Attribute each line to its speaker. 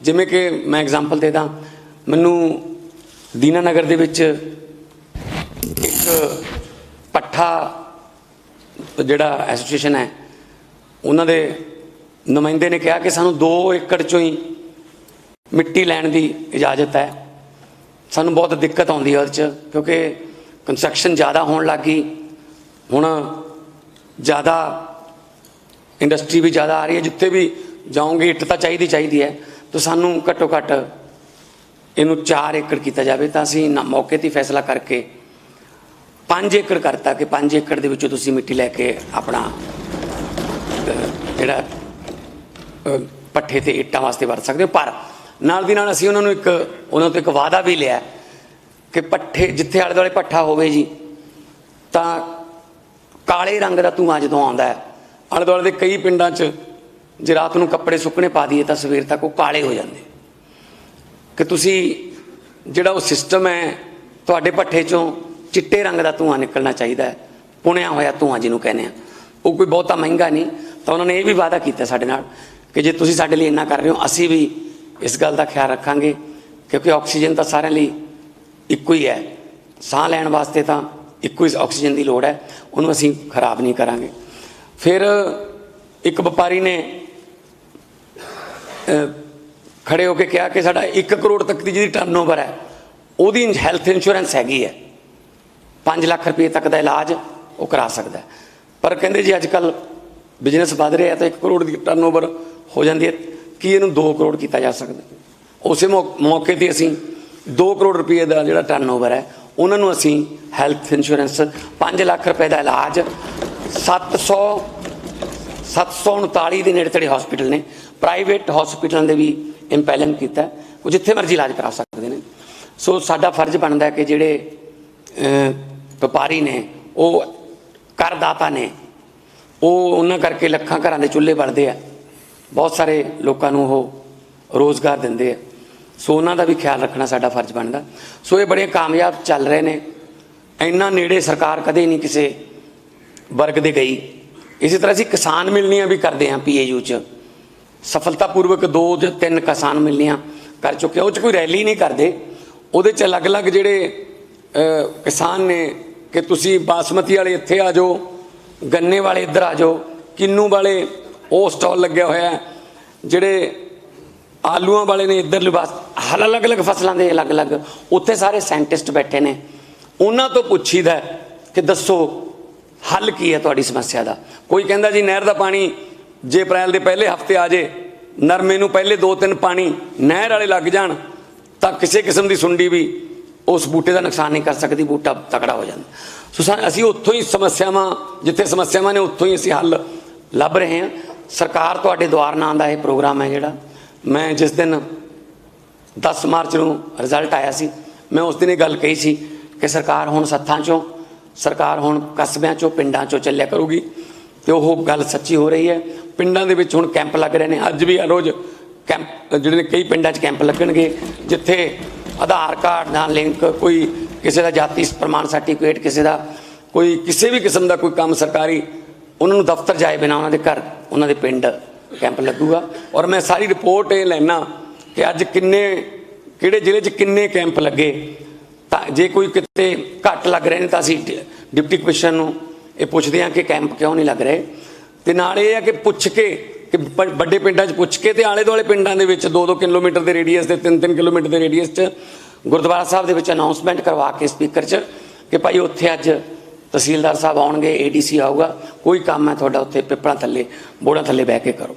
Speaker 1: ਜਿਵੇਂ ਕਿ ਮੈਂ ਐਗਜ਼ਾਮਪਲ ਦੇ ਦਾਂ, ਮੈਨੂੰ ਦੀਨਾਨਗਰ ਦੇ ਵਿੱਚ ਇੱਕ ਪੱਠਾ ਜਿਹੜਾ ਐਸੋਸੀਏਸ਼ਨ ਹੈ, ਉਹਨਾਂ ਦੇ ਨੁਮਾਇੰਦੇ ਨੇ ਕਿਹਾ ਕਿ ਸਾਨੂੰ 2 ਏਕੜ ਚੋਂ ਹੀ ਮਿੱਟੀ ਲੈਣ ਦੀ ਇਜਾਜ਼ਤ ਹੈ। ਸਾਨੂੰ ਬਹੁਤ ਦਿੱਕਤ ਆਉਂਦੀ ਹੈ ਉਹਦੇ 'ਚ, ਕਿਉਂਕਿ ਕੰਸਟਰਕਸ਼ਨ ਜ਼ਿਆਦਾ ਹੋਣ ਲੱਗੀ ਹੁਣ ਜ਼ਿਆਦਾ ਇੰਡਸਟਰੀ ਵੀ ਜ਼ਿਆਦਾ ਆ ਰਹੀ ਹੈ, ਜਿੱਥੇ ਵੀ ਜਾਓਗੇ, ਇੱਟ ਤਾਂ ਚਾਹੀਦੀ ਚਾਹੀਦੀ ਹੈ। ਤਾਂ ਸਾਨੂੰ ਘੱਟੋ ਘੱਟ ਇਹਨੂੰ 4 ਏਕੜ ਕੀਤਾ ਜਾਵੇ ਤਾਂ ਅਸੀਂ ਨਾ ਮੌਕੇ ਤੇ ਫੈਸਲਾ ਕਰਕੇ 5 ਏਕੜ ਕਰਤਾ ਕਿ 5 ਏਕੜ ਦੇ ਵਿੱਚੋਂ ਤੁਸੀਂ ਮਿੱਟੀ ਲੈ ਕੇ ਆਪਣਾ ਜਿਹੜਾ ਅਹ, ਪੱਠੇ ਤੇ ਇੱਟਾਂ ਵਾਸਤੇ ਵਰਤ ਸਕਦੇ ਹੋ। ਪਰ ਨਾਲ ਦੀ ਨਾਲ ਅਸੀਂ ਉਹਨਾਂ ਨੂੰ ਇੱਕ ਉਹਨਾਂ ਤੋਂ ਇੱਕ ਵਾਅਦਾ ਵੀ ਲਿਆ ਕਿ ਪੱਠੇ ਜਿੱਥੇ ਆਲੇ ਦੁਆਲੇ ਪੱਠਾ ਹੋਵੇ ਜੀ ਤਾਂ ਕਾਲੇ ਰੰਗ ਦਾ ਧੂੰਆਂ ਜਦੋਂ ਆਉਂਦਾ ਆਲੇ ਦੁਆਲੇ ਦੇ ਕਈ ਪਿੰਡਾਂ 'ਚ ਜੇ ਰਾਤ ਨੂੰ ਕੱਪੜੇ ਸੁੱਕਣੇ ਪਾ ਦਈਏ ਤਾਂ ਸਵੇਰ ਤੱਕ ਉਹ ਕਾਲੇ ਹੋ ਜਾਂਦੇ। ਕਿ ਤੁਸੀਂ ਜਿਹੜਾ ਉਹ ਸਿਸਟਮ ਹੈ, ਤੁਹਾਡੇ ਪੱਠੇ 'ਚੋਂ ਚਿੱਟੇ ਰੰਗ ਦਾ ਧੂੰਆਂ ਨਿਕਲਣਾ ਚਾਹੀਦਾ ਹੈ, ਪੁਣਿਆ ਹੋਇਆ ਧੂੰਆਂ ਜਿਹਨੂੰ ਕਹਿੰਦੇ ਆ ਉਹ ਕੋਈ ਬਹੁਤਾ ਮਹਿੰਗਾ ਨਹੀਂ, ਤਾਂ ਉਹਨਾਂ ਨੇ ਇਹ ਵੀ ਵਾਅਦਾ ਕੀਤਾ ਸਾਡੇ ਨਾਲ ਕਿ ਜੇ ਤੁਸੀਂ ਸਾਡੇ ਲਈ ਇੰਨਾ ਕਰ ਰਹੇ ਹੋ, ਅਸੀਂ ਵੀ ਇਸ ਗੱਲ ਦਾ ਖਿਆਲ ਰੱਖਾਂਗੇ, ਕਿਉਂਕਿ ਆਕਸੀਜਨ ਤਾਂ ਸਾਰਿਆਂ ਲਈ ਇੱਕੋ ਹੀ ਹੈ। ਸਾਹ ਲੈਣ ਵਾਸਤੇ ਤਾਂ ਇੱਕੋ ਹੀ ਆਕਸੀਜਨ ਦੀ ਲੋੜ ਹੈ, ਉਹਨੂੰ ਅਸੀਂ ਖਰਾਬ ਨਹੀਂ ਕਰਾਂਗੇ। ਫਿਰ ਇੱਕ ਵਪਾਰੀ ਨੇ ਅਹ, ਖੜੇ ਹੋ ਕੇ ਕਿਹਾ ਕਿ ਸਾਡਾ 1 ਕਰੋੜ ਤੱਕ ਦੀ ਜਿਹੜੀ ਟਰਨਓਵਰ ਹੈ ਉਹਦੀ ਹੈਲਥ ਇੰਸ਼ੋਰੈਂਸ ਹੈਗੀ ਹੈ। 5 ਲੱਖ ਰੁਪਏ ਤੱਕ ਦਾ ਇਲਾਜ ਉਹ ਕਰਾ ਸਕਦਾ ਪਰ ਕਹਿੰਦੇ ਜੀ ਅੱਜ ਕੱਲ ਬਿਜ਼ਨਸ ਵਧ ਰਿਹਾ ਤਾਂ 1 ਕਰੋੜ ਦੀ ਟਰਨਓਵਰ ਹੋ ਜਾਂਦੀ ਹੈ। ਕੀ ਇਹਨੂੰ 2 ਕਰੋੜ ਕੀਤਾ ਜਾ ਸਕਦਾ? ਉਸੇ ਮੌਕੇ ਤੇ ਅਸੀਂ 2 ਕਰੋੜ ਰੁਪਏ ਦਾ ਜਿਹੜਾ ਟਰਨਓਵਰ ਹੈ ਉਹਨਾਂ ਨੂੰ ਅਸੀਂ ਹੈਲਥ ਇੰਸ਼ੋਰੈਂਸ 5 ਲੱਖ ਰੁਪਏ ਦਾ ਇਲਾਜ 700 739 ਦੇ ਨੇੜੇ ਤੇੜੇ ਹਸਪੀਟਲ ਨੇ। ਪ੍ਰਾਈਵੇਟ ਹਸਪੀਟਲਾਂ ਦੇ ਵੀ ਇੰਪੈਲਮ ਕੀਤਾ। ਉਹ ਜਿੱਥੇ ਮਰਜ਼ੀ ਇਲਾਜ ਕਰਾ ਸਕਦੇ ਨੇ। ਸੋ ਸਾਡਾ ਫਰਜ਼ ਬਣਦਾ ਹੈ ਕਿ ਜਿਹੜੇ ਵਪਾਰੀ ਨੇ, ਉਹ ਕਰਦਾਤਾ ਨੇ, ਉਹ ਉਹਨਾਂ ਕਰਕੇ ਲੱਖਾਂ ਘਰਾਂ ਦੇ ਚੁੱਲ੍ਹੇ ਬਲਦੇ ਆ। ਬਹੁਤ ਸਾਰੇ ਲੋਕਾਂ ਨੂੰ ਉਹ ਰੋਜ਼ਗਾਰ ਦਿੰਦੇ ਆ। ਸੋ ਉਹਨਾਂ ਦਾ ਵੀ ਖਿਆਲ ਰੱਖਣਾ ਸਾਡਾ ਫਰਜ਼ ਬਣਦਾ। ਸੋ ਇਹ ਬੜੇ ਕਾਮਯਾਬ ਚੱਲ ਰਹੇ ਨੇ। ਇੰਨਾ ਨੇੜੇ ਸਰਕਾਰ ਕਦੇ ਨਹੀਂ ਕਿਸੇ ਵਰਗ ਦੇ ਗਈ। ਇਸੇ ਤਰ੍ਹਾਂ ਅਸੀਂ ਕਿਸਾਨ ਮਿਲਣੀਆਂ ਵੀ ਕਰਦੇ ਹਾਂ ਪੀਏਯੂ ਚ। ਸਫਲਤਾਪੂਰਵਕ ਦੋ ਜਾਂ ਤਿੰਨ ਕਿਸਾਨ ਮਿਲਣੀਆਂ ਕਰ ਚੁੱਕੇ ਉਹ ਚ ਕੋਈ ਰੈਲੀ ਨਹੀਂ ਕਰਦੇ। ਉਹਦੇ ਚ ਅਲੱਗ-ਅਲੱਗ ਜਿਹੜੇ ਕਿਸਾਨ ਨੇ ਕਿ ਤੁਸੀਂ ਬਾਸਮਤੀ ਵਾਲੇ ਇੱਥੇ ਆ ਜਾਓ, ਗੰਨੇ ਵਾਲੇ ਇੱਧਰ ਆ ਜਾਓ, ਕਿੰਨੂ ਵਾਲੇ ਉਹ ਸਟਾਲ ਲੱਗਿਆ ਹੋਇਆ ਜਿਹੜੇ ਆਲੂਆਂ ਵਾਲੇ ਨੇ ਇੱਧਰ ਲਿਬਾਸ ਹਲ ਅਲੱਗ-ਅਲੱਗ ਫਸਲਾਂ ਦੇ ਅਲੱਗ-ਅਲੱਗ, ਉੱਥੇ ਸਾਰੇ ਸਾਇੰਟਿਸਟ ਬੈਠੇ ਨੇ। ਉਹਨਾਂ ਤੋਂ ਪੁੱਛੀਦਾ ਹੈ ਕਿ ਦੱਸੋ ਹੱਲ ਕੀ ਹੈ ਤੁਹਾਡੀ ਸਮੱਸਿਆ ਦਾ? ਕੋਈ ਕਹਿੰਦਾ ਜੀ ਨਹਿਰ ਦਾ ਪਾਣੀ ਜੇ ਅਪ੍ਰੈਲ ਦੇ ਪਹਿਲੇ ਹਫ਼ਤੇ ਆ ਜੇ, ਨਰਮੇ ਨੂੰ ਪਹਿਲੇ 2-3 ਪਾਣੀ ਨਹਿਰ ਵਾਲੇ ਲੱਗ ਜਾਣ, ਤਾਂ ਕਿਸੇ ਕਿਸਮ ਦੀ ਸੁੰਡੀ ਵੀ ਉਸ ਬੂਟੇ ਦਾ ਨੁਕਸਾਨ ਨਹੀਂ ਕਰ ਸਕਦੀ, ਬੂਟਾ ਤਕੜਾ ਹੋ ਜਾਂਦਾ। ਸੋ ਸਾ- ਅਸੀਂ ਉੱਥੋਂ ਹੀ ਸਮੱਸਿਆਵਾਂ, ਜਿੱਥੇ ਸਮੱਸਿਆਵਾਂ ਨੇ ਉੱਥੋਂ ਹੀ ਅਸੀਂ ਹੱਲ ਲੱਭ ਰਹੇ ਹਾਂ। ਸਰਕਾਰ ਤੁਹਾਡੇ ਦੁਆਰ ਨਾਂ ਦਾ ਇਹ ਪ੍ਰੋਗਰਾਮ ਹੈ ਜਿਹੜਾ। ਮੈਂ ਜਿਸ ਦਿਨ 10 ਮਾਰਚ ਨੂੰ ਰਿਜ਼ਲਟ ਆਇਆ ਸੀ, ਮੈਂ ਉਸ ਦਿਨ ਇਹ ਗੱਲ ਕਹੀ ਸੀ ਕਿ ਸਰਕਾਰ ਹੁਣ ਸੱਥਾਂ ਚੋਂ ਸਰਕਾਰ ਹੁਣ ਕਸਬਿਆਂ ਚੋਂ, ਪਿੰਡਾਂ ਚੋਂ ਚੱਲਿਆ ਕਰੂਗੀ ਤੇ ਉਹ ਗੱਲ ਸੱਚੀ ਹੋ ਰਹੀ ਹੈ। ਪਿੰਡਾਂ ਦੇ ਵਿੱਚ ਹੁਣ ਕੈਂਪ ਲੱਗ ਰਹੇ ਨੇ। ਅੱਜ ਵੀ ਹਰ ਰੋਜ਼ ਕੈਂਪ, ਜਿਹੜੇ ਨੇ ਕਈ ਪਿੰਡਾਂ 'ਚ ਕੈਂਪ ਲੱਗਣਗੇ, ਜਿੱਥੇ ਆਧਾਰ ਕਾਰਡ ਨਾਲ ਲਿੰਕ, ਕੋਈ ਕਿਸੇ ਦਾ ਜਾਤੀ ਪ੍ਰਮਾਣ ਸਰਟੀਫਿਕੇਟ, ਕਿਸੇ ਦਾ ਕੋਈ, ਕਿਸੇ ਵੀ ਕਿਸਮ ਦਾ ਕੋਈ ਕੰਮ ਸਰਕਾਰੀ, ਉਹਨਾਂ ਨੂੰ ਦਫ਼ਤਰ ਜਾਏ ਬਿਨਾ ਉਹਨਾਂ ਦੇ ਘਰ, ਉਹਨਾਂ ਦੇ ਪਿੰਡ ਕੈਂਪ ਲੱਗੂਗਾ। ਔਰ ਮੈਂ ਸਾਰੀ ਰਿਪੋਰਟ ਇਹ ਲੈਣਾ ਕਿ ਅੱਜ ਕਿੰਨੇ, ਕਿਹੜੇ ਜ਼ਿਲ੍ਹੇ 'ਚ ਕਿੰਨੇ ਕੈਂਪ ਲੱਗੇ ਤਾਂ ਜੇ ਕੋਈ ਕਿਤੇ ਘੱਟ ਲੱਗ ਰਹੇ ਨੇ ਤਾਂ ਅਸੀਂ ਡ- ਡਿਪਟੀ ਕਮਿਸ਼ਨਰ ਨੂੰ ਇਹ ਪੁੱਛਦੇ ਹਾਂ ਕਿ ਕੈਂਪ ਕਿਉਂ ਨਹੀਂ ਲੱਗ ਰਹੇ। ਤੇ ਨਾਲ ਇਹ ਹੈ ਕਿ ਪੁੱਛ ਕੇ ਕਿ ਬ- ਵੱਡੇ ਪਿੰਡਾਂ 'ਚ ਪੁੱਛ ਕੇ ਤੇ ਆਲੇ ਦੁਆਲੇ ਪਿੰਡਾਂ ਦੇ ਵਿੱਚ 2-2 ਕਿਲੋਮੀਟਰ ਦੇ ਰੇਡੀਅਸ ਦੇ 3-3 ਕਿਲੋਮੀਟਰ ਦੇ ਰੇਡੀਅਸ 'ਚ ਗੁਰਦੁਆਰਾ ਸਾਹਿਬ ਦੇ ਵਿੱਚ ਅਨਾਉਂਸਮੈਂਟ ਕਰਵਾ ਕੇ ਸਪੀਕਰ 'ਚ ਕਿ ਭਾਈ ਉੱਥੇ ਅੱਜ ਤਹਿਸੀਲਦਾਰ ਸਾਹਿਬ ਆਉਣਗੇ ਏਡੀਸੀ ਆਊਗਾ। ਕੋਈ ਕੰਮ ਹੈ ਤੁਹਾਡਾ ਉੱਥੇ, ਪਿੱਪਲਾਂ ਥੱਲੇ, ਬੋੜਾਂ ਥੱਲੇ ਬਹਿ ਕੇ ਕਰੋ।